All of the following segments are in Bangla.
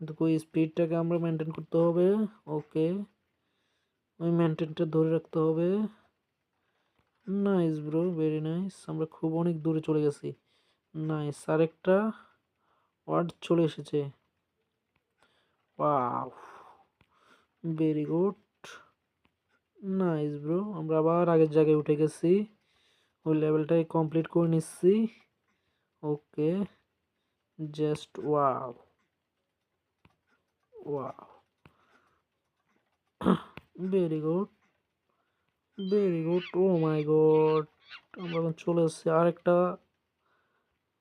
ওই স্পিডটাকে আমরা মেনটেন করতে হবে। ওকে ওই মেনটেনটা ধরে রাখতে হবে। নাইস ব্রো ভেরি নাইস আমরা খুব অনেক দূরে চলে গেছি। নাইস আরেকটা ওয়ার্ড চলে এসেছে। Wow very good nice bro আমরা আবার আগের জায়গায় উঠে গেছি। ওই লেভেলটাই কমপ্লিট করে নিচ্ছি। Okay just wow wow very good very good oh my god আমরা এখন চলে এসেছি আরেকটা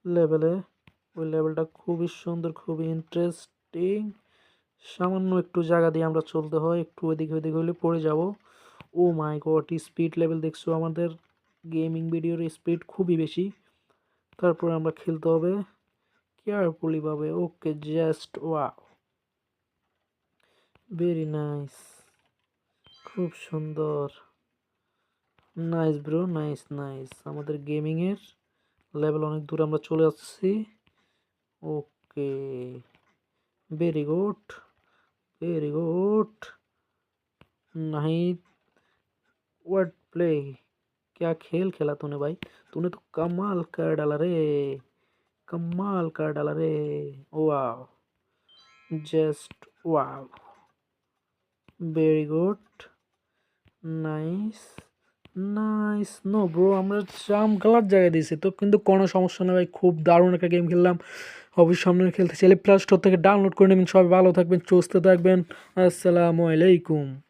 লেভেলে ওই লেভেলটা খুবই সুন্দর, খুবই ইন্টারেস্টিং সামান্য একটু জায়গা দিয়ে আমরা চলতে হয়। একটু ওইদিকে ওইদিকে হলে পড়ে যাব। Oh my god speed level দেখছ? আমাদের গেমিং ভিডিওর স্পিড খুবই বেশি। তারপরে আমরা খেলতে হবে। কেয়ারফুলি ভাবে। Okay just wow very nice খুব সুন্দর নাইস ব্রো নাইস নাইস আমাদের গেমিংয়ের লেভেল অনেক দূর আমরা চলে আসছি okay very good very good नहीं व्हाट प्ले क्या खेल खेला तूने भाई तूने तो कमाल कर डाला रे कमाल कर डाला रे वाह जस्ट वाह very good nice nice no bro আমরা জাম খেলার জায়গায় দিয়েছি তো, কিন্তু কোনো সমস্যা না ভাই, খুব দারুণ একটা গেম খেললাম। অবশ্যই সামনে খেলতে চাইলে প্লাস স্টোর থেকে ডাউনলোড করে নেবেন। সবাই ভালো থাকবেন চুস্তে থাকবেন। আসসালামু আলাইকুম।